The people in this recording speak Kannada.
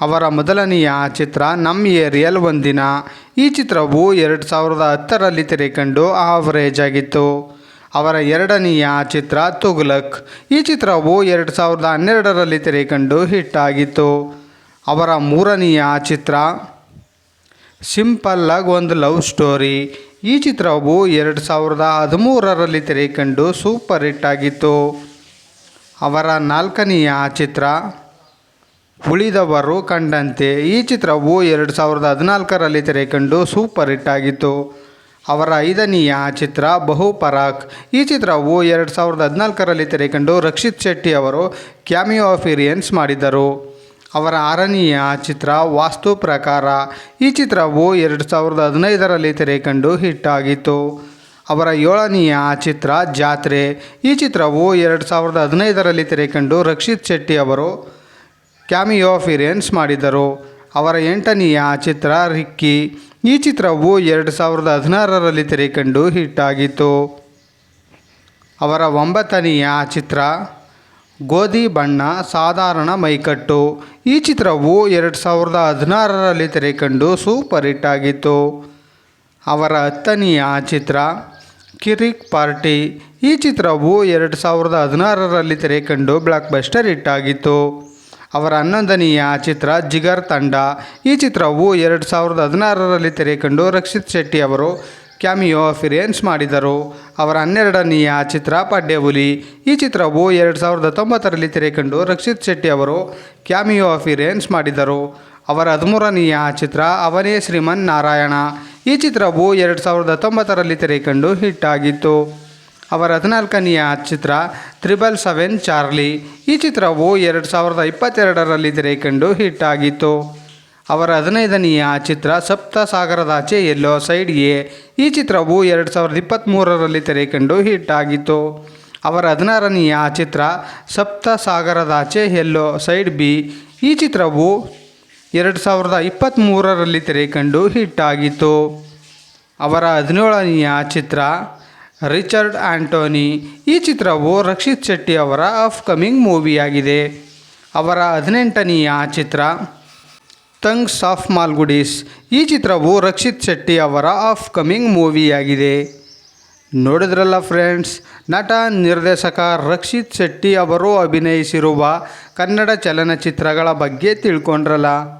ಅವರ ಮೊದಲನೆಯ ಚಿತ್ರ ನಮ್ಮ ಏರಿಯಲ್ ಒಂದಿನ. ಈ ಚಿತ್ರವು ಎರಡು ಸಾವಿರದ ಹತ್ತರಲ್ಲಿ ತೆರೆಕಂಡು ಆವರೇಜ್ ಆಗಿತ್ತು ಅವರ ಎರಡನೆಯ ಚಿತ್ರ ತುಗ್ಲಕ್. ಈ ಚಿತ್ರವು ಎರಡು ಸಾವಿರದ ಹನ್ನೆರಡರಲ್ಲಿ ತೆರೆಕಂಡು ಹಿಟ್ ಆಗಿತ್ತು ಅವರ ಮೂರನೆಯ ಚಿತ್ರ ಸಿಂಪಲ್ ಆಗಿ ಒಂದು ಲವ್ ಸ್ಟೋರಿ. ಈ ಚಿತ್ರವು ಎರಡು ಸಾವಿರದ ಹದಿಮೂರರಲ್ಲಿ ತೆರೆಕಂಡು ಸೂಪರ್ ಹಿಟ್ ಆಗಿತ್ತು. ಅವರ ನಾಲ್ಕನೆಯ ಚಿತ್ರ ಉಳಿದವರು ಕಂಡಂತೆ ಈ ಚಿತ್ರವು ಎರಡು ಸಾವಿರದ ಹದಿನಾಲ್ಕರಲ್ಲಿ ತೆರೆಕಂಡು ಸೂಪರ್ ಹಿಟ್ ಆಗಿತ್ತು. ಅವರ ಐದನೆಯ ಚಿತ್ರ ಬಹುಪರಾಕ್. ಈ ಚಿತ್ರವು ಎರಡು ಸಾವಿರದ ಹದಿನಾಲ್ಕರಲ್ಲಿ ತೆರೆಕಂಡು ರಕ್ಷಿತ್ ಶೆಟ್ಟಿ ಅವರು ಕ್ಯಾಮಿಯೋ ಅಫಿರಿಯನ್ಸ್ ಮಾಡಿದರು ಅವರ ಆರನೆಯ ಚಿತ್ರ ವಾಸ್ತು ಪ್ರಕಾರ. ಈ ಚಿತ್ರವು ಎರಡು ಸಾವಿರದ ಹದಿನೈದರಲ್ಲಿ ತೆರೆಕಂಡು ಹಿಟ್ ಆಗಿತ್ತು. ಅವರ ಏಳನೆಯ ಚಿತ್ರ ಜಾತ್ರೆ. ಈ ಚಿತ್ರವು ಎರಡು ಸಾವಿರದ ಹದಿನೈದರಲ್ಲಿ ತೆರೆಕಂಡು ರಕ್ಷಿತ್ ಶೆಟ್ಟಿ ಅವರು ಕ್ಯಾಮಿಯೋ ಫಿರೆನ್ಸ್ ಮಾಡಿದರು. ಅವರ ಎಂಟನೆಯ ಚಿತ್ರ ರಿಕ್ಕಿ. ಈ ಚಿತ್ರವು ಎರಡು ಸಾವಿರದ ಹದಿನಾರರಲ್ಲಿ ತೆರೆಕಂಡು ಹಿಟ್ ಆಗಿತ್ತು. ಅವರ ಒಂಬತ್ತನೆಯ ಚಿತ್ರ ಗೋಧಿ ಬಣ್ಣ, ಸಾಧಾರಣ ಮೈಕಟ್ಟು. ಈ ಚಿತ್ರವು ಎರಡು ಸಾವಿರದ ಹದಿನಾರರಲ್ಲಿ ತೆರೆಕಂಡು ಸೂಪರ್ ಹಿಟ್ ಆಗಿತ್ತು. ಅವರ ಹತ್ತನೆಯ ಚಿತ್ರ ಕಿರಿಕ್ ಪಾರ್ಟಿ. ಈ ಚಿತ್ರವು ಎರಡು ಸಾವಿರದ ಹದಿನಾರರಲ್ಲಿ ತೆರೆಕಂಡು ಬ್ಲಾಕ್ ಬಸ್ಟರ್ ಹಿಟ್ ಆಗಿತ್ತು. ಅವರ ಹನ್ನೊಂದನೆಯ ಚಿತ್ರ ಜಿಗರ್ ತಂಡ. ಈ ಚಿತ್ರವು ಎರಡು ಸಾವಿರದ ಹದಿನಾರರಲ್ಲಿ ತೆರೆಕಂಡು ರಕ್ಷಿತ್ ಶೆಟ್ಟಿ ಅವರು ಕ್ಯಾಮಿಯೋ ಅಫಿರಿಯನ್ಸ್ ಮಾಡಿದರು. ಅವರ ಹನ್ನೆರಡನೆಯ ಚಿತ್ರ ಪಡ್ಡೆಹುಲಿ ಈ ಚಿತ್ರವು ಎರಡು ಸಾವಿರದ ಹತ್ತೊಂಬತ್ತರಲ್ಲಿ ತೆರೆಕಂಡು ರಕ್ಷಿತ್ ಶೆಟ್ಟಿ ಅವರು ಕ್ಯಾಮಿಯೋ ಅಫಿರಿಯನ್ಸ್ ಮಾಡಿದರು. ಅವರ ಹದಿಮೂರನೆಯ ಚಿತ್ರ ಅವನೇ ಶ್ರೀಮನ್ ನಾರಾಯಣ. ಈ ಚಿತ್ರವು ಎರಡು ಸಾವಿರದ ಹತ್ತೊಂಬತ್ತರಲ್ಲಿ ತೆರೆಕಂಡು ಹಿಟ್ ಆಗಿತ್ತು. ಅವರ ಹದಿನಾಲ್ಕನೆಯ ಚಿತ್ರ ತ್ರಿಬಲ್ ಸೆವೆನ್ ಚಾರ್ಲಿ. ಈ ಚಿತ್ರವು ಎರಡು ಸಾವಿರದ ಇಪ್ಪತ್ತೆರಡರಲ್ಲಿ ತೆರೆಕಂಡು ಹಿಟ್ ಆಗಿತ್ತು. ಅವರ ಹದಿನೈದನೆಯ ಚಿತ್ರ ಸಪ್ತ ಸಾಗರದಾಚೆ ಎಲ್ಲೋ ಸೈಡ್ ಎ ಈ ಚಿತ್ರವು ಎರಡು ಸಾವಿರದ ಇಪ್ಪತ್ತ್ಮೂರರಲ್ಲಿ ತೆರೆಕಂಡು ಹಿಟ್ ಆಗಿತ್ತು. ಅವರ ಹದಿನಾರನೆಯ ಚಿತ್ರ ಸಪ್ತ ಸಾಗರದಾಚೆ ಎಲ್ಲೋ ಸೈಡ್ ಬಿ. ಈ ಚಿತ್ರವು ಎರಡು ಸಾವಿರದ ಇಪ್ಪತ್ತ್ಮೂರರಲ್ಲಿ ತೆರೆಕಂಡು ಹಿಟ್ ಆಗಿತ್ತು. ಅವರ ಹದಿನೇಳನೆಯ ಚಿತ್ರ ರಿಚರ್ಡ್ ಆಂಟೋನಿ. ಈ ಚಿತ್ರವು ರಕ್ಷಿತ್ ಶೆಟ್ಟಿ ಅವರ ಅಪ್ಕಮಿಂಗ್ ಮೂವಿಯಾಗಿದೆ. ಅವರ ಹದಿನೆಂಟನೆಯ ಚಿತ್ರ, ತಂಗ್ಸ್ ಆಫ್ ಮಾಲ್ಗುಡೀಸ್. ಈ ಚಿತ್ರವು ರಕ್ಷಿತ್ ಶೆಟ್ಟಿ ಅವರ ಅಪ್ಕಮಿಂಗ್ ಮೂವಿಯಾಗಿದೆ. ನೋಡಿದ್ರಲ್ಲ ಫ್ರೆಂಡ್ಸ್, ನಟ, ನಿರ್ದೇಶಕ ರಕ್ಷಿತ್ ಶೆಟ್ಟಿ ಅವರು ಅಭಿನಯಿಸಿರುವ ಕನ್ನಡ ಚಲನಚಿತ್ರಗಳ ಬಗ್ಗೆ ತಿಳ್ಕೊಂಡ್ರಲ್ಲ.